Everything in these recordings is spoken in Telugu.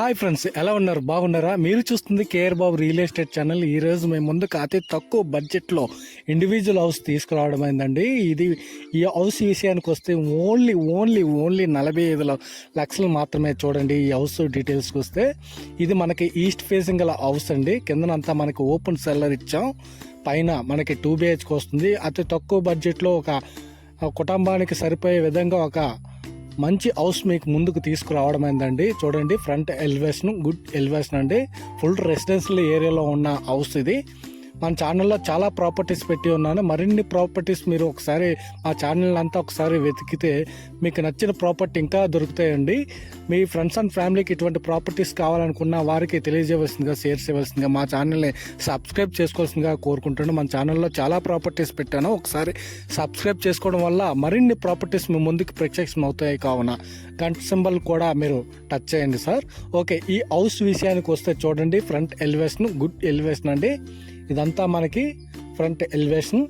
హాయ్ ఫ్రెండ్స్ ఎలా ఉన్నారు? బాగున్నారా? మీరు చూస్తుంది KR Babu real estate channel. ఈ రోజు మేము ముందుకు అతి తక్కువ బడ్జెట్లో ఇండివిజువల్ హౌస్ తీసుకురావడం అయిందండి ఇది ఈ హౌస్ విషయానికి వస్తే ఓన్లీ ఓన్లీ ఓన్లీ నలభై ఐదు లక్షలు మాత్రమే చూడండి ఈ హౌస్ డీటెయిల్స్కి వస్తే. ఇది మనకి ఈస్ట్ ఫేసింగ్ గల హౌస్ అండి. కిందనంతా మనకి ఓపెన్ సెల్లర్ ఇచ్చాం. పైన మనకి టూ బిహెచ్కి వస్తుంది. అతి తక్కువ బడ్జెట్లో ఒక కుటుంబానికి సరిపోయే విధంగా ఒక మంచి హౌస్ మీకు ముందుకు తీసుకురావడం ఏంటండి చూడండి ఫ్రంట్ ఎలివేషన్ గుడ్ ఎలివేషన్ అండి ఫుల్ రెసిడెన్షియల్ ఏరియాలో ఉన్న హౌస్ ఇది. మన ఛానల్లో చాలా ప్రాపర్టీస్ పెట్టి ఉన్నాను. మరిన్ని ప్రాపర్టీస్ మీరు ఒకసారి మా ఛానల్ అంతా ఒకసారి వెతికితే మీకు నచ్చిన ప్రాపర్టీ ఇంకా దొరుకుతాయండి. మీ ఫ్రెండ్స్ అండ్ ఫ్యామిలీకి ఇటువంటి ప్రాపర్టీస్ కావాలనుకున్న వారికి తెలియజేయవలసిందిగా షేర్ చేయవలసిందిగా మా ఛానల్ని సబ్స్క్రైబ్ చేసుకోవాల్సిందిగా కోరుకుంటున్నాను. మన ఛానల్లో చాలా ప్రాపర్టీస్ పెట్టాను. ఒకసారి సబ్స్క్రైబ్ చేసుకోవడం వల్ల మరిన్ని ప్రాపర్టీస్ మీ ముందుకు ప్రత్యక్షం అవుతాయి కావున. గంట సింబల్ కూడా మీరు టచ్ చేయండి సార్ ఓకే ఈ హౌస్ విషయానికి వస్తే చూడండి ఫ్రంట్ ఎలివేషన్ గుడ్ ఎలివేషన్ అండి. ఇదంతా మనకి front elevation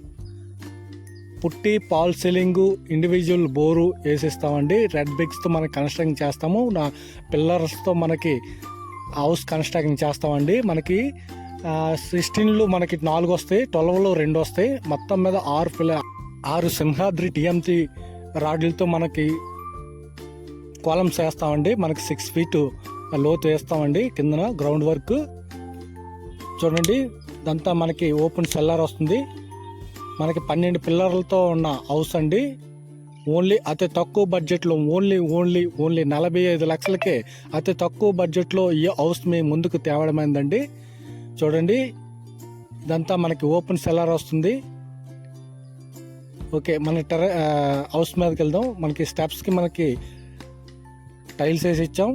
putty fall ceiling individual bore వేసిస్తామండి. Red బ్రిక్స్తో మనకి కన్స్ట్రక్షన్ చేస్తాము. నా పిల్లర్స్తో మనకి హౌస్ కన్స్ట్రక్షన్ చేస్తామండి. మనకి సిక్స్టీన్లు మనకి నాలుగు వస్తాయి ట్వెల్వ్లో రెండు వస్తాయి. మొత్తం మీద ఆరు పిల్ల ఆరు సింహాద్రి టీఎంసీ రాడ్లతో మనకి కాలమ్స్ వేస్తామండి. మనకి సిక్స్ ఫీట్ లోతు వేస్తామండి. కిందన గ్రౌండ్ వర్క్ చూడండి ఇదంతా మనకి ఓపెన్ సెల్లార్ వస్తుంది. మనకి పన్నెండు పిల్లర్లతో ఉన్న హౌస్ అండి. ఓన్లీ అతి తక్కువ బడ్జెట్లో ఓన్లీ ఓన్లీ ఓన్లీ నలభై ఐదు లక్షలకే అతి తక్కువ బడ్జెట్లో ఈ హౌస్ మీ ముందుకు తేవడమైందండి. చూడండి ఇదంతా మనకి ఓపెన్ సెల్లార్ వస్తుంది. ఓకే మన టెర హౌస్ మీదకి వెళ్దాం. మనకి స్టెప్స్కి మనకి టైల్స్ వేసి ఇచ్చాం.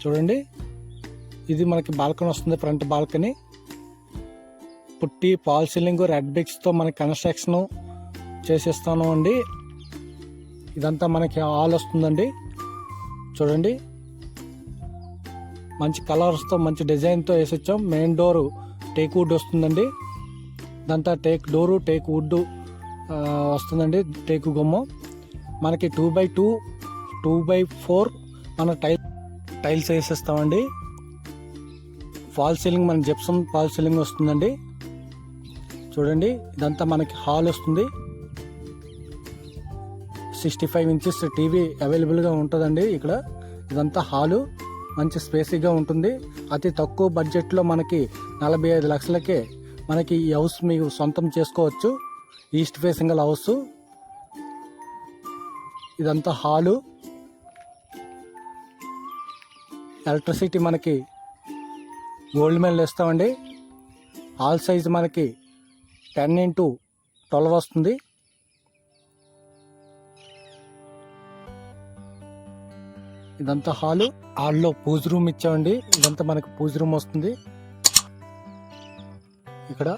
చూడండి. ఇది మనకి బాల్కనీ వస్తుంది front balcony. Putty fall ceiling red బిక్స్తో మనకి కన్స్ట్రక్షన్ చేసేస్తాను అండి. ఇదంతా మనకి ఆల్ వస్తుందండి. చూడండి. మంచి కలర్స్తో మంచి డిజైన్తో వేసి ఇచ్చాం మెయిన్ డోరు టేక్ వుడ్ వస్తుందండి. ఇదంతా టేక్ డోరు టేక్ వుడ్ వస్తుందండి. టేకు గుమ్మం. మనకి two by two two by four మన టైల్ టైల్స్ వేసేస్తామండి. ఫాల్ సీలింగ్ మన జెప్సమ్ ఫాల్ సీలింగ్ వస్తుందండి. చూడండి ఇదంతా మనకి హాల్ వస్తుంది. సిక్స్టీ ఫైవ్ ఇంచెస్ టీవీ అవైలబుల్గా ఉంటుందండి ఇక్కడ. ఇదంతా హాలు మంచి స్పేసీగా ఉంటుంది. అతి తక్కువ బడ్జెట్లో మనకి నలభై ఐదు లక్షలకే మనకి ఈ హౌస్ మీకు సొంతం చేసుకోవచ్చు. ఈస్ట్ ఫేసింగ్ హౌస్ ఇదంతా హాలు ఎలక్ట్రిసిటీ మనకి గోల్డ్ మెల్ ఇస్తామండి ఆల్ సైజ్ మనకి టెన్ ఇంటూ ట్వెల్వ్ వస్తుంది. ఇదంతా హాలు. హాల్లో పూజ రూమ్ ఇచ్చామండి. ఇదంతా మనకి పూజ రూమ్ వస్తుంది. ఇక్కడ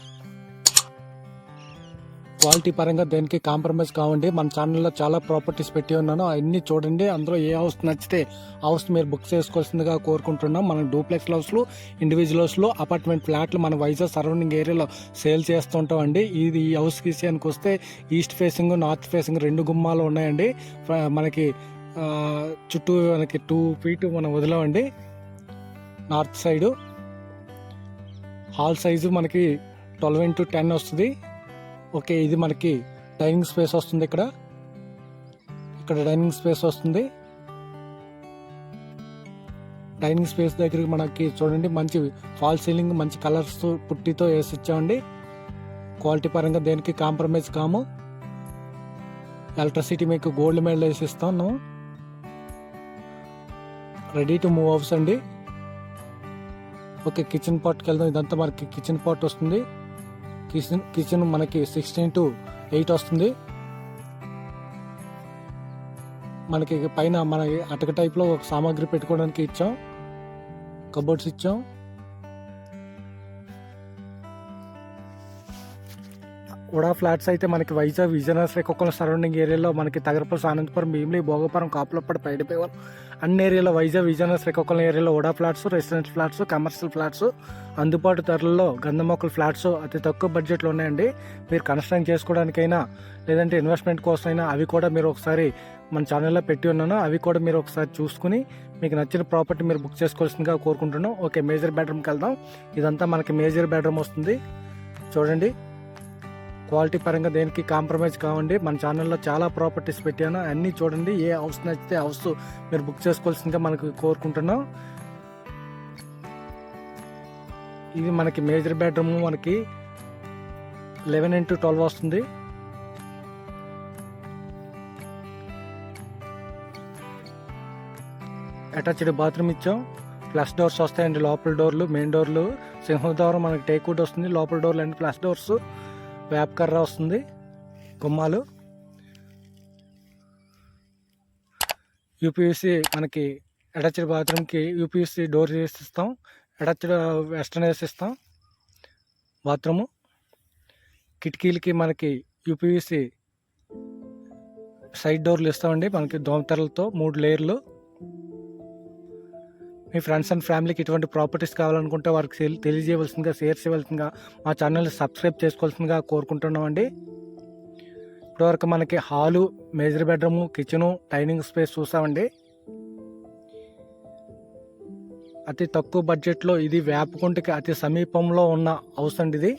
క్వాలిటీ పరంగా దేనికి కాంప్రమైజ్ కావండి. మన ఛానల్లో చాలా ప్రాపర్టీస్ పెట్టి ఉన్నాను. అన్నీ చూడండి. అందులో ఏ హౌస్ నచ్చితే హౌస్ మీరు బుక్ చేసుకోవాల్సిందిగా కోరుకుంటున్నాం. మనం డూప్లెక్స్ హౌస్లు ఇండివిజువల్ హౌస్లు అపార్ట్మెంట్ ఫ్లాట్లు మన వైజాగ్ సరౌండింగ్ ఏరియాలో సేల్ చేస్తుంటాం అండి ఇది ఈ హౌస్ విషయానికి వస్తే ఈస్ట్ ఫేసింగ్ నార్త్ ఫేసింగ్ రెండు గుమ్మాలు ఉన్నాయండి. మనకి చుట్టూ మనకి టూ ఫీట్ మనం వదిలామండి. నార్త్ సైడు హాల్ సైజు మనకి ట్వెల్వ్ ఇంటూ టెన్ వస్తుంది. ఓకే ఇది మనకి డైనింగ్ స్పేస్ వస్తుంది ఇక్కడ. ఇక్కడ డైనింగ్ స్పేస్ వస్తుంది. డైనింగ్ స్పేస్ దగ్గర మనకి చూడండి మంచి ఫాల్ సీలింగ్ మంచి కలర్స్ పుట్టితో వేసి ఇచ్చామండి. క్వాలిటీ పరంగా దేనికి కాంప్రమైజ్ కాము. ఎలక్ట్రిసిటీ మీకు గోల్డ్ మెడల్ వేసి ఇస్తాను. రెడీ టు మూవ్ హౌస్ అండి ఓకే కిచెన్ పాట్కి వెళ్దాం. ఇదంతా మనకి కిచెన్ పాట్ వస్తుంది. కిచెన్ కిచెన్ మనకి సిక్స్టీన్ టు ఎయిట్ వస్తుంది. మనకి పైన మన అటక టైప్లో ఒక సామాగ్రి పెట్టుకోవడానికి ఇచ్చాం. కబోర్డ్స్ ఇచ్చాం. కూడా ఫ్లాట్స్ అయితే మనకి వైజాగ్ విజయనగరం శ్రీకాకుళం సరౌండింగ్ ఏరియాలో మనకి తగరపల్లి ఆనందపురం భీమిలి భోగపురం కాపులప్పటి పైడిపేవరం అన్ని ఏరియాలో వైజాగ్ విజయనగరం శ్రీకాకుళం ఏరియాలో ఓడా flats residence flats commercial flats అందుబాటు ధరల్లో గంధమొక్కల ఫ్లాట్స్ అతి తక్కువ బడ్జెట్లో ఉన్నాయండి. మీరు కన్స్ట్రక్ట్ చేసుకోవడానికైనా లేదంటే ఇన్వెస్ట్మెంట్ కోసం అయినా అవి కూడా మీరు ఒకసారి మన ఛానల్లో పెట్టి ఉన్నాను. అవి కూడా మీరు ఒకసారి చూసుకుని మీకు నచ్చిన ప్రాపర్టీ మీరు బుక్ చేసుకోవాల్సిందిగా కోరుకుంటున్నాం ఓకే మేజర్ బెడ్రూమ్కి వెళ్దాం. ఇదంతా మనకి మేజర్ బెడ్రూమ్ వస్తుంది. చూడండి. క్వాలిటీ పరంగా దేనికి కాంప్రమైజ్ కావండి. మన ఛానల్లో చాలా ప్రాపర్టీస్ పెట్టాను. అన్నీ చూడండి. ఏ హౌస్ నచ్చితే హౌస్ మీరు బుక్ చేసుకోవాల్సిందిగా మనకు కోరుకుంటున్నాం. ఇది మనకి మేజర్ బెడ్రూమ్ మనకి లెవెన్ ఇంటూ ట్వెల్వ్ వస్తుంది. అటాచ్డ్ బాత్రూమ్ ఇచ్చాం. ప్లస్ డోర్స్ వస్తాయండి లోపల డోర్లు మెయిన్ డోర్లు. సింహద్వారం మనకి టేక్వుడ్ వస్తుంది. లోపల డోర్లు అండ్ ప్లస్ డోర్స్. వేపకర్ర వస్తుంది గుమ్మాలు యూపీఎస్సీ మనకి అటాచ్డ్ బాత్రూమ్కి యూపీఎస్సీ డోర్ వేసిస్తాం అటాచ్డ్ వెస్టర్న్ వేసిస్తాం బాత్రూము. కిటికీలకి మనకి యూపీఎస్సీ సైడ్ డోర్లు ఇస్తామండి మనకి దోమతెరలతో మూడు లేయర్లు. మీ ఫ్రెండ్స్ అండ్ ఫ్యామిలీకి ఇటువంటి ప్రాపర్టీస్ కావాలనుకుంటే వారికి తెలి- తెలియజేయవలసిందిగా షేర్ చేయవలసిందిగా మా ఛానల్ని సబ్స్క్రైబ్ చేసుకోవాల్సిందిగా కోరుకుంటున్నామండి. ఇప్పటివరకు మనకి hall major bedroom kitchen dining space చూసామండి. అతి తక్కువ బడ్జెట్లో ఇది వేపకుంటకి అతి సమీపంలో ఉన్న హౌస్ అండి ఇది.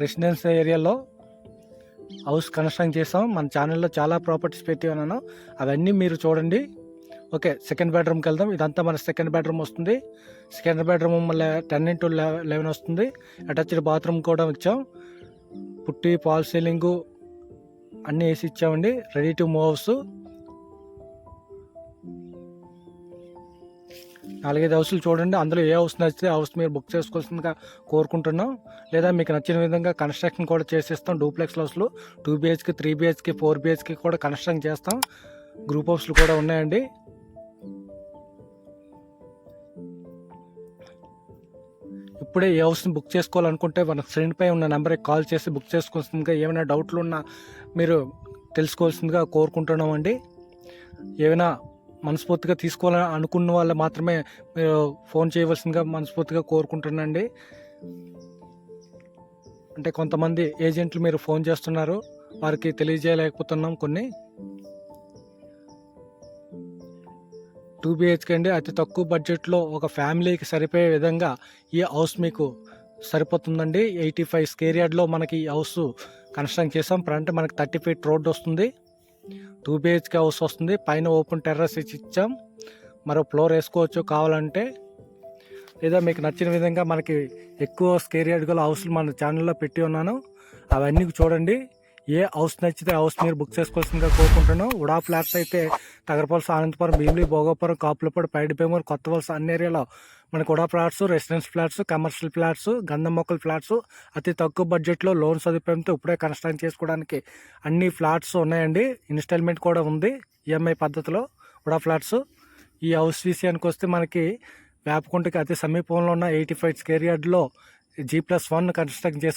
రెసిడెన్షియల్ ఏరియాలో హౌస్ కన్స్ట్రక్ట్ చేసాం మన ఛానల్లో చాలా ప్రాపర్టీస్ పెట్టి ఉన్నాను అవన్నీ మీరు చూడండి. ఓకే సెకండ్ బెడ్రూమ్కి వెళ్దాం. ఇదంతా మన సెకండ్ బెడ్రూమ్ వస్తుంది. సెకండ్ బెడ్రూమ్ మళ్ళీ టెన్ ఇంటూ లెవెన్ వస్తుంది. అటాచ్డ్ బాత్రూమ్ కూడా ఇచ్చాం. పుట్టి పాల్ సీలింగు అన్నీ వేసి ఇచ్చామండి. రెడీ టు మూవ్ హౌస్ నాలుగైదు హౌస్లు చూడండి. అందులో ఏ హౌస్ నచ్చితే హౌస్ మీరు బుక్ చేసుకోవాల్సిందిగా కోరుకుంటున్నాం. లేదా మీకు నచ్చిన విధంగా కన్స్ట్రక్షన్ కూడా చేసేస్తాం. డూప్లెక్స్ హౌస్లు. టూ బిహెచ్కి త్రీ బిహెచ్కి ఫోర్ బిహెచ్కి కూడా కన్స్ట్రక్షన్ చేస్తాం. గ్రూప్ హౌస్లు కూడా ఉన్నాయండి. ఇప్పుడే ఏ హౌస్ని బుక్ చేసుకోవాలనుకుంటే మన స్క్రీన్ పై ఉన్న నెంబర్కి కాల్ చేసి బుక్ చేసుకోవాల్సిందిగా ఏమైనా డౌట్లు ఉన్నా మీరు తెలుసుకోవాల్సిందిగా కోరుకుంటున్నామండి ఏమైనా మనస్ఫూర్తిగా తీసుకోవాలని అనుకున్న వాళ్ళు మాత్రమే మీరు ఫోన్ చేయవలసిందిగా మనస్ఫూర్తిగా కోరుకుంటున్నాండి అంటే కొంతమంది ఏజెంట్లు మీరు ఫోన్ చేస్తున్నారు. వారికి తెలియజేయలేకపోతున్నాం కొన్ని. టూ బిహెచ్కే అండి అతి తక్కువ బడ్జెట్లో ఒక ఫ్యామిలీకి సరిపోయే విధంగా ఈ హౌస్ మీకు సరిపోతుందండి. ఎయిటీ ఫైవ్ స్కేర్ యార్డ్లో మనకి ఈ హౌస్ కన్స్ట్రక్షన్ చేసాం ఫ్రంట్ మనకి థర్టీ ఫీట్ రోడ్ వస్తుంది. టూ బిహెచ్కే హౌస్ వస్తుంది. పైన ఓపెన్ టెర్రస్ ఇచ్చి ఇచ్చాం. మరో ఫ్లోర్ వేసుకోవచ్చు కావాలంటే. లేదా మీకు నచ్చిన విధంగా మనకి ఎక్కువ స్కేర్ యార్డ్ గల హౌస్లు మన ఛానల్లో పెట్టి ఉన్నాను. అవన్నీ చూడండి. ఏ హౌస్ నచ్చితే హౌస్ మీరు బుక్ చేసుకోవాల్సిందిగా కోరుకుంటున్నాం. ఉడా ఫ్లాట్స్ అయితే తగరపల్స్ అనంతపురం భీమిలి భోగపురం కాపులపాడు పైడిపేమూరు కొత్త వలస అన్ని ఏరియాలో మనకు UDA flats residence flats commercial flats గంధం మొక్కల ఫ్లాట్స్ అతి తక్కువ బడ్జెట్లో లోన్ సదుపాయంతో ఇప్పుడే కన్స్ట్రక్ట్ చేసుకోవడానికి అన్ని ఫ్లాట్స్ ఉన్నాయండి. ఇన్స్టాల్మెంట్ కూడా ఉంది ఈఎంఐ పద్ధతిలో ఉడా ఫ్లాట్స్. ఈ హౌస్ విషయానికి వస్తే మనకి వేపకుంటకి అతి సమీపంలో ఉన్న ఎయిటీ ఫైవ్ స్కేర్ యార్డ్లో జీ ప్లస్ వన్ కన్స్ట్రక్ట్ చేసాం